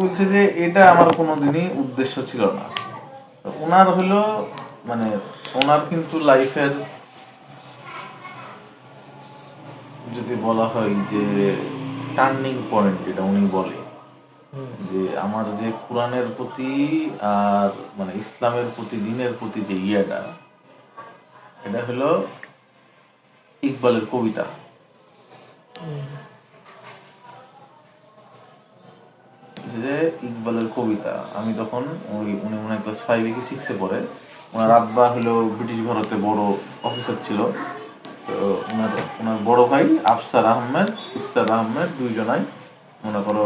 বলছে যে এটা আমার কোনোদিনই উদ্দেশ্য ছিল না। ওনার হলো মানে ওনার কিন্তু লাইফের যদি বলা হয় যে টার্নিং পয়েন্ট যেটা উনি বলে যে আমার যে কোরআনের প্রতি আর মানে ইসলামের প্রতি দিনের প্রতি যে ইয়েটা এটা হলো ইকবালের কবিতা। যে ইকবালের কবিতা আমি তখন ওই উনি মনে ক্লাস ফাইভে কি সিক্সে পড়ে। ওনার আব্বা হলো ব্রিটিশ ভারতে বড় অফিসার ছিল। তো ওনার ওনার বড় ভাই আফসার আহমেদ ইস্তার আহমেদ দুইজনাই মনে করো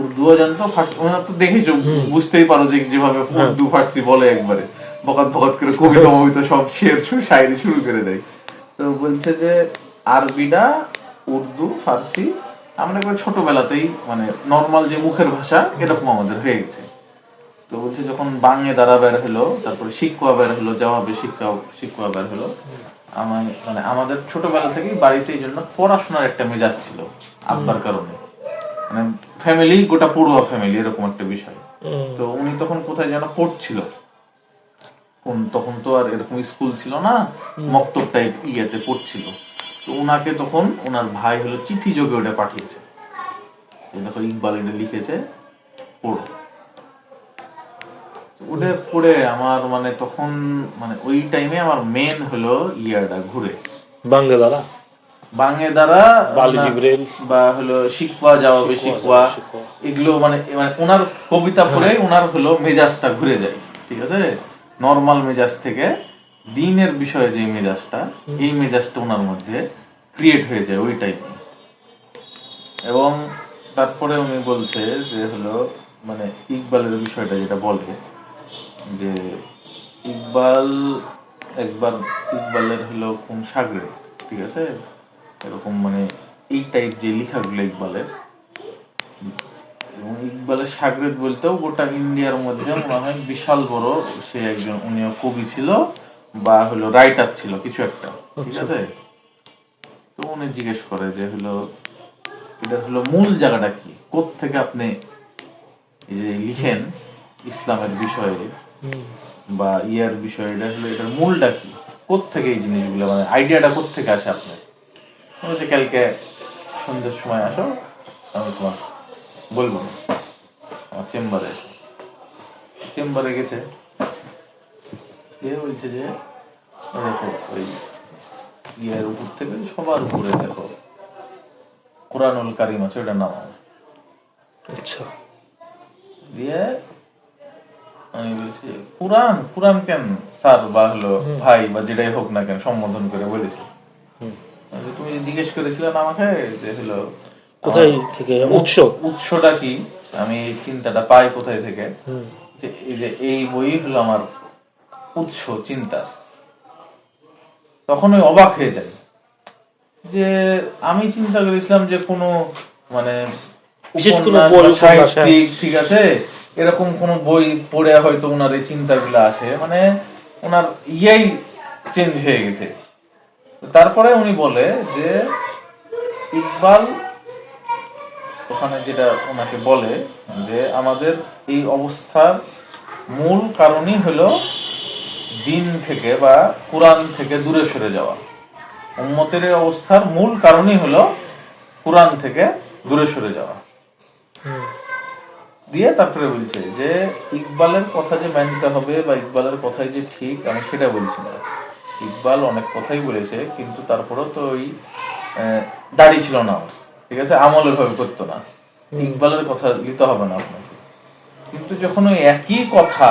উর্দুও জানতো ফার্সি ওনার তো দেখেছ বুঝতেই পারো যে যেভাবে উর্দু ফার্সি বলে একবারে। বকাত বকাত করে কবিতা মবিতা সব শের শায়রি শুরু করে দেয়। তো বলছে যে আরবিটা উর্দু ফার্সি আমরা একবার ছোটবেলাতেই মানে নর্মাল যে মুখের ভাষা এরকম আমাদের হয়ে গেছে। তো বলছে যখন বাংয়ে দ্বারা বের হলো তারপরে শিক্ষা বের হলো জবাবে শিক্ষা শিক্ষা বের হলো আমার মানে আমাদের ছোটবেলা থেকেই বাড়িতে এই জন্য পড়াশোনার একটা মেজাজ ছিল আব্বার কারণে। মানে ফ্যামিলি গোটা পড়ুয়া ফ্যামিলি এরকম একটা বিষয়। তো উনি তখন কোথায় যেন পড়ছিল। তখন তো আর এরকম স্কুল ছিল না মক্তব টাইপ ইয়েতে পড়ছিল। তো ওনাকে তখন ওনার ভাই হলো চিঠি যোগে ওটা পাঠিয়েছে। দেখো ইকবাল এটা লিখেছে পড়ো। ওটা পড়ে আমার মানে তখন মানে ওই টাইমে আমার মেন হলো ইয়াটা ঘুরে। বাংলা দ্বারা বাংলা দ্বারা। বা হলো শিকওয়া যাওয়াবে শিকওয়া শিকওয়া। এগুলো মানে মানে ওনার কবিতা পড়ে ওনার হলো মেজাজটা ঘুরে যায় ঠিক আছে? নর্মাল মেজাজ থেকে দিনের বিষয়ে যে মেজাজটা এই মেজাজটা ওনার মধ্যে ক্রিয়েট হয়ে যায় ওই টাইপে এবং তারপরে উনি বলছে যে হলো মানে ইকবালের বিষয়টা যেটা বলে যে ইকবাল একবার ইকবালের হলো কোন সাগরে ঠিক আছে? এরকম মানে এই টাইপ যে লেখাগুলো ইকবালের। এবং ইকবালের সাগরেদ বলতেও গোটা ইন্ডিয়ার মধ্যে মনে হয় বিশাল বড় সে একজন উনিও কবি ছিল। বা হলো রাইটার ছিল কিছু একটা ঠিক আছে? তো উনি জিজ্ঞেস করে যে হলো এটা হলো মূল জায়গাটা কি? থেকে আপনি এই যে লিখেন ইসলামের বিষয়ে বা ইয়ার বিষয়ে এটা হলো এটার মূলটা কি? থেকে এই জিনিসগুলো মানে আইডিয়াটা থেকে আসে আপনার? বলছে কালকে সন্ধ্যের সময় আসো আমি তোমার বলব না। আমার চেম্বারে এসো চেম্বারে গেছে এ বলছে যে দেখো ওই ইয়ের উপর থেকে সবার উপরে দেখো কোরআনুল কারিম আছে ওটা নামাও আচ্ছা। দিয়ে আমি বলছি কোরআন কোরআন কেন স্যার বা হলো ভাই বা যেটাই হোক না কেন সম্বোধন করে বলেছি? তুমি জিজ্ঞেস করেছিলে আমাকে যে হলো কোথায় থেকে? উৎস? উৎসটা কি? আমি এই চিন্তাটা পাই কোথায় থেকে? যে এই যে এই বই হলো আমার উৎস চিন্তা। তখন ওই অবাক হয়ে যায় যে আমি চিন্তা করেছিলাম যে কোনো মানে উপন্যাস, সাহিত্যিক ঠিক আছে? এরকম কোনো বই পড়ে হয়তো ওনার এই চিন্তাগুলো আসে। মানে ওনার ইয়েই চেঞ্জ হয়ে গেছে। তারপরে উনি বলে যে ইকবাল ওখানে যেটা ওনাকে বলে যে আমাদের এই অবস্থার মূল কারণই হলো দিন থেকে বা কোরআন থেকে দূরে সরে যাওয়া। উম্মতের অবস্থার মূল কারণই হলো কোরআন থেকে দূরে সরে যাওয়া। দিয়ে তারপরে বলছে যে ইকবালের কথা যে মানতে হবে বা ইকবালের কথাই যে ঠিক আমি সেটা বলছি না। ইকবাল অনেক কথাই বলেছে কিন্তু তারপরেও তো ওই দাড়ি ছিল না। ঠিক আছে? আমলের ভাবে করতো না। ইকবালের কথা নিতে হবে না আপনাকে। কিন্তু যখন ওই একই কথা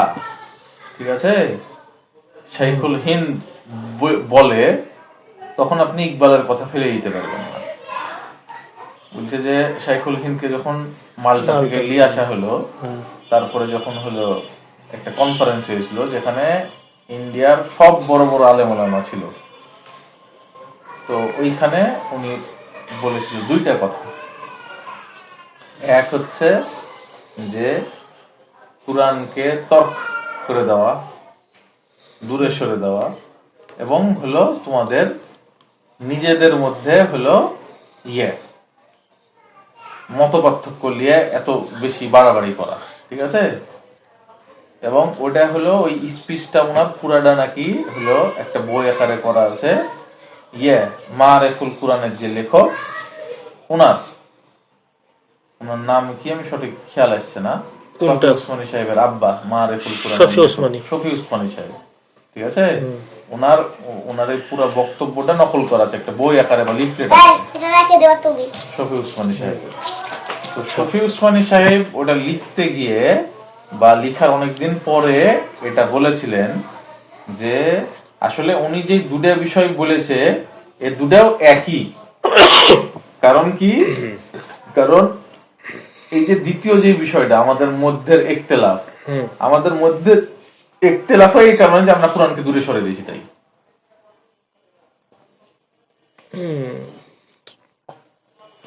ঠিক আছে? শাইখুল হিন্দ বলে তখন আপনি ইকবালের কথা ফেলে দিতে পারবেন না। বলছে যে শাইখুল হিন্দকে যখন মালটা থেকে নিয়ে আসা হলো তারপরে যখন হলো একটা কনফারেন্স হয়েছিল যেখানে ইন্ডিয়ার সব বড় বড় আলেমোলামা ছিল। তো ওইখানে উনি বলেছিল দুইটা কথা। এক হচ্ছে যে কোরআনকে তর্ক করে দেওয়া দূরে সরে দেওয়া এবং হলো তোমাদের নিজেদের মধ্যে হলো ইয়ে মত পার্থক্য নিয়ে এত বেশি বাড়াবাড়ি করা ঠিক আছে এবং ওটা হলো ওই স্পিচটা ওনার পুরাটা নাকি হলো একটা বই আকারে করা আছে ইয়ে মা রেফুল কোরআনের যে লেখক ওনার ওনার নাম কি আমি সঠিক খেয়াল আসছে না কোনটা? ওসমানী সাহেবের আব্বা মা রেফুল কোরআন শফি ওসমানী। শফি ওসমানী সাহেব ঠিক আছে? ওনার ওনার এই পুরো বক্তব্যটা নকল করা আছে একটা বই আকারে বা লিফলেট এটা রেখে দেওয়া তুমি। শফি উসমানী সাহেব। তো শফি উসমানী সাহেব ওটা লিখতে গিয়ে বা লিখার অনেকদিন পরে এটা বলেছিলেন যে আসলে উনি যে দুটা বিষয় বলেছে এ দুটাও একই। কারণ কি? কারণ এই যে দ্বিতীয় যে বিষয়টা আমাদের মধ্যের একতেলাফ হুম। আমাদের মধ্যে একতেলাফ হয় এই কারণে যে আমরা কোরআনকে দূরে সরে দিয়েছি তাই।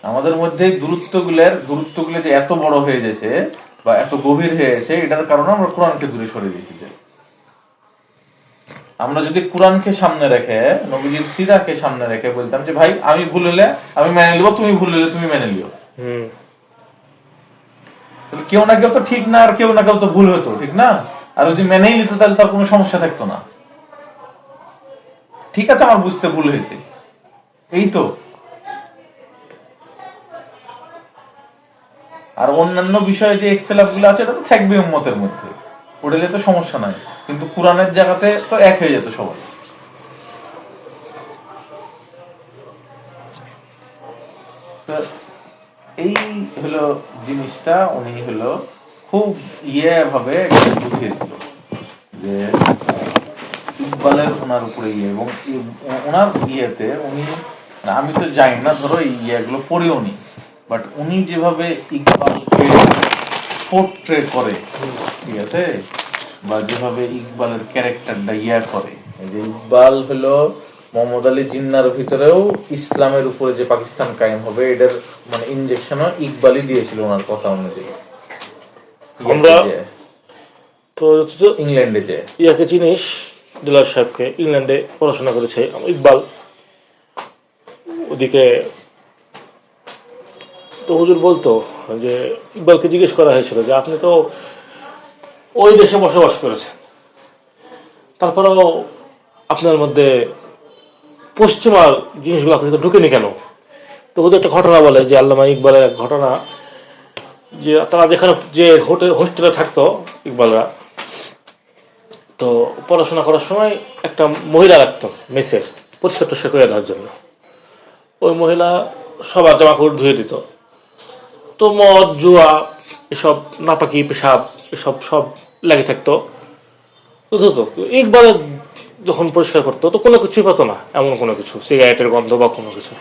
আমাদের মধ্যে এই দূরত্বগুলোর দূরত্বগুলো যে এত বড় হয়ে গেছে বা এত গভীর হয়ে গেছে এটার কারণে আমরা কোরআনকে দূরে সরে দিয়েছি আমরা যদি কোরআনকে সামনে রেখে নবীজির সিরাকে সামনে রেখে বলতাম যে ভাই আমি ভুল হলে আমি মেনে নিব তুমি ভুল হলে তুমি মেনে নিও। কেউ না কেউ তো ঠিক না আর কেউ না কেউ তো ভুল হতো ঠিক না? আর যদি মেনেই নিত, তাহলে তার কোনো সমস্যা থাকতো না। ঠিক আছে, আমার বুঝতে ভুল হয়েছে। এই তো। আর অন্যান্য বিষয়ে যে ইখতলাফগুলো আছে, এটা তো থাকবে উম্মতের মধ্যে। পড়লে তো সমস্যা নাই। কিন্তু কোরআনের জায়গাতে তো এক হয়ে যেত সবাই। এই হলো জিনিসটা, উনি হলো খুব ইয়ে ভাবে বুঝিয়েছিল যে ইকবালের ওনার উপরে ইয়ে এবং ওনার ইয়েতে উনি আমি তো জানি না, ধরো এই ইয়েগুলো পড়েও নি বাট উনি যেভাবে ইকবালকে পোর্ট্রে করে, ঠিক আছে? বা যেভাবে ইকবালের ক্যারেক্টারটা ইয়া করে যে ইকবাল হলো মোহাম্মদ আলী জিন্নার ভিতরেও ইসলামের উপরে যে পাকিস্তান কায়েম হবে, এটার মানে ইনজেকশনও ইকবালই দিয়েছিল ওনার কথা অনুযায়ী। আমরা- তো ইংল্যান্ডে যে। ইয়াকে চিনিস দুলাল সাহেবকে ইংল্যান্ডে পড়াশোনা করেছে ইকবাল। ওদিকে তো হুজুর বলতো যে ইকবালকে জিজ্ঞেস করা হয়েছিল যে আপনি তো ওই দেশে বসবাস করেছেন। তারপরেও আপনার মধ্যে পশ্চিমার জিনিসগুলো আপনি তো ঢুকেনি কেন? তো হুজুর একটা ঘটনা বলে যে আল্লামা ইকবালের এক ঘটনা যে তারা যেখানে যে হোটেল, হোস্টেলে থাকতো ইকবালরা, তো পড়াশোনা করার সময় একটা মহিলা রাখতো মেসের, পরিষ্কার টরিষ্কার করে দেওয়ার জন্য। ওই মহিলা সবার জামা কাপড় ধুয়ে দিত। তো মদ, জুয়া, এসব নাপাকি, পেশাব, এসব সব লেগে থাকতো। ধুতো। একবারে যখন পরিষ্কার করতো, তো কোনো কিছুই পেতো না, এমন কোনো কিছু, সিগারেটের গন্ধ বা কোনো কিছু।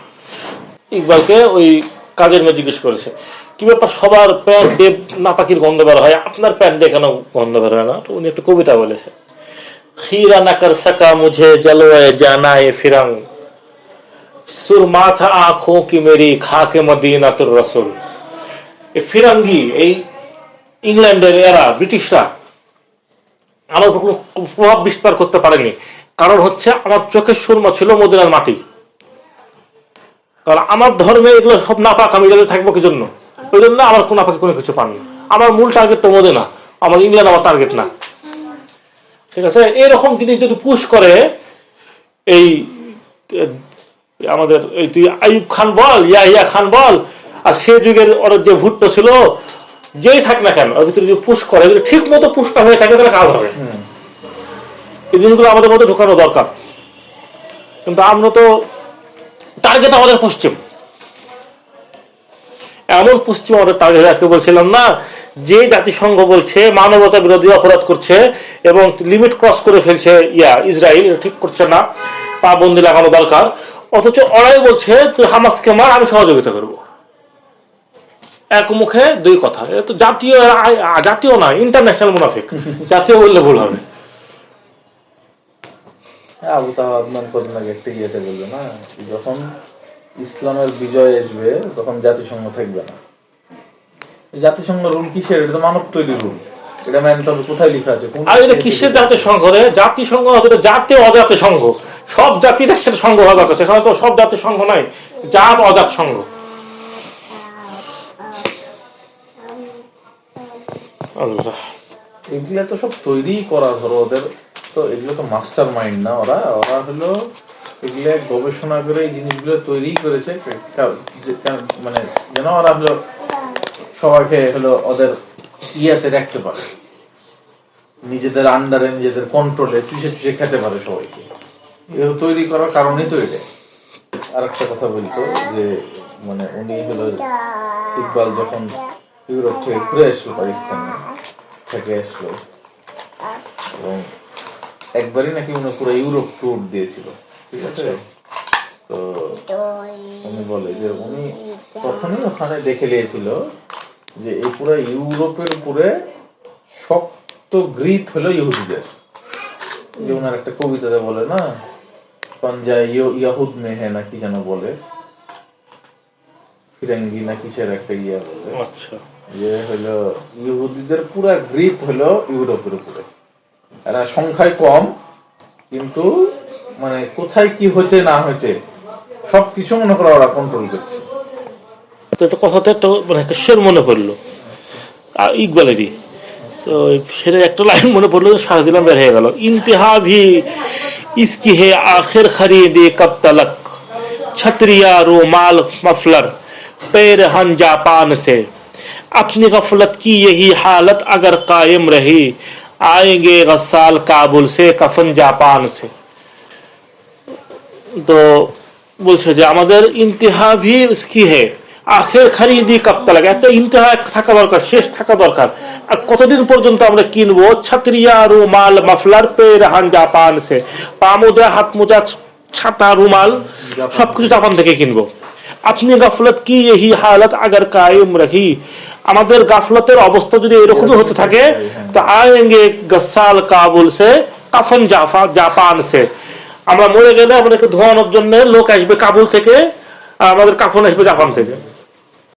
ইকবালকে ওই কাজের মেয়ে জিজ্ঞেস করেছে, কি ব্যাপার সবার প্যান্ট দিয়ে নাপাকির গন্ধ বের হয়? আপনার প্যান্ট দিয়ে কেন গন্ধ বের হয় না? তো উনি একটা কবিতা বলেছে, খিরা নাকার সাকা মুঝে জলোয় জানায় ফিরাং। সুরমাথা আঁখো কি মেরি খাকে মদিনাতুর রসুল। এই ফিরাঙ্গি, এই ইংল্যান্ডের এরা, ব্রিটিশরা, আমার কোনো প্রভাব বিস্তার করতে পারেনি। কারণ হচ্ছে, আমার চোখের সুরমা ছিল মদিনার মাটি। কারণ আমার ধর্মে এগুলো সব নাপাক আমি এগুলো থাকব কি জন্য ওই জন্য আমার কোনো নাপাকে কোনো কিছু পান না আমার মূল টার্গেট তো মদিনা আমার ইংল্যান্ড আমার টার্গেট না। ঠিক আছে? এরকম জিনিস যদি পুশ করে এই আমাদের এই তুই আইব খান বল ইয়া ইয়া খান বল আর সে যুগের ওর যে ভুট্টো ছিল যেই থাক না কেন ওর ভিতরে যদি পুশ করে যদি ঠিক মতো পুশটা হয়ে থাকে তাহলে কাজ হবে। এই জিনিসগুলো আমাদের মধ্যে ঢোকানো দরকার। কিন্তু আমরা তো টার্গেট আমাদের পশ্চিম। এমন পশ্চিম আমাদের টার্গেট আজকে বলছিলাম না যে জাতিসংঘ বলছে মানবতা বিরোধী অপরাধ করছে এবং লিমিট ক্রস করে ফেলছে ইয়া ইসরায়েল ঠিক করছে না পা পাবন্দি লাগানো দরকার। অথচ ওরাই বলছে তুই হামাসকে মার আমি সহযোগিতা করব। এক মুখে দুই কথা। এটা তো জাতীয় জাতীয় না ইন্টারন্যাশনাল মুনাফিক। জাতীয় বললে ভুল হবে। আবু তাহমান কদিন একটা ইয়েতে বলল না যখন ইসলামের বিজয় আসবে তখন জাতিসংঘ থাকবে না। জাতিসংঘ রুল কিসের? এটা তো মানব তৈরি রুল। এটা হবে কোথায় লেখা আছে? আর এটা কিসের জাতিসংঘ রে? জাতিসংঘ এটা জাতীয় অজাত সংঘ। সব জাতির একসাথে সংঘ হওয়া দরকার সেখানে তো সব জাতির সংঘ নাই। জাত অজাত সংঘ। আল্লাহ। এগুলো তো সব তৈরি করা ধরো ওদের। তো এগুলো তো মাস্টার মাইন্ড না ওরা। ওরা হলো এগুলো গবেষণা করে এই জিনিসগুলো তৈরি করেছে। মানে যেন ওরা হলো সবাইকে হলো ওদের ইয়াতে রাখতে পারে। নিজেদের আন্ডারে নিজেদের কন্ট্রোলে চুষে চুষে খেতে পারে সবাইকে। এগুলো তৈরি করার কারণেই তো এটা। আর একটা কথা বলতো যে মানে উনি হলো ইকবাল যখন ইউরোপ থেকে ঘুরে আসলো পাকিস্তানে, থেকে আসলো, এবং একবারই নাকি উনি পুরো ইউরোপ ট্যুর দিয়েছিল ঠিক আছে? তো উনি বলে যে উনি তখনই ওখানে দেখে নিয়েছিল যে এই পুরো ইউরোপের উপরে শক্ত গ্রিপ হলো ইহুদিদের। যে ওনার একটা কবিতাতে বলে না পাঞ্জা ইয়াহুদ মেহে না কি যেন বলে ফিরেঙ্গি না কিসের একটা ইয়া বলে। আচ্ছা। যে হলো ইহুদিদের পুরা গ্রিপ হলো ইউরোপের উপরে। এরা সংখ্যায় কম কিন্তু মানে কোথায় কি হয়েছে না হয়েছে সবকিছু মনে করো ওরা কন্ট্রোল করছে তো একটা কথাতে একটা মানে একটা শের মনে পড়লো আ, ইকবালেরই তো সেটা একটা লাইন মনে পড়লো শাহজিলাম বের হয়ে গেল ইন্তেহা ভি ইসকি হে আখের খরিদে কব তলক छतरिया रूमाल मफलर पैर हन जापान से अपनी गफलत की यही हालत अगर कायम रही आएंगे गसाल काबुल से कफन जापान से তো বলছে যে আমাদের ইন্তেহা ভি উসকি হে আখের খারিদি কাপ্তা লাগে একটা ইন্তেহা থাকা দরকার শেষ থাকা দরকার আর কতদিন পর্যন্ত আমরা কিনবো ছাত্রিয়া রুমাল মাফলার পে রাহান জাপান সে পা মোজা হাত মোজা ছাতা রুমাল সবকিছু জাপান থেকে কিনবো আপনি গাফলত কি এই হালত আগার কায়েম রাখি আমাদের গাফলতের অবস্থা যদি এরকমই হতে থাকে তো আয়েঙ্গে গসাল কাবুল সে কাফন জাফা জাপান সে। আমরা মরে গেলে আমাদেরকে ধোয়ানোর জন্য লোক আসবে কাবুল থেকে আমাদের কাফন আসবে জাপান থেকে।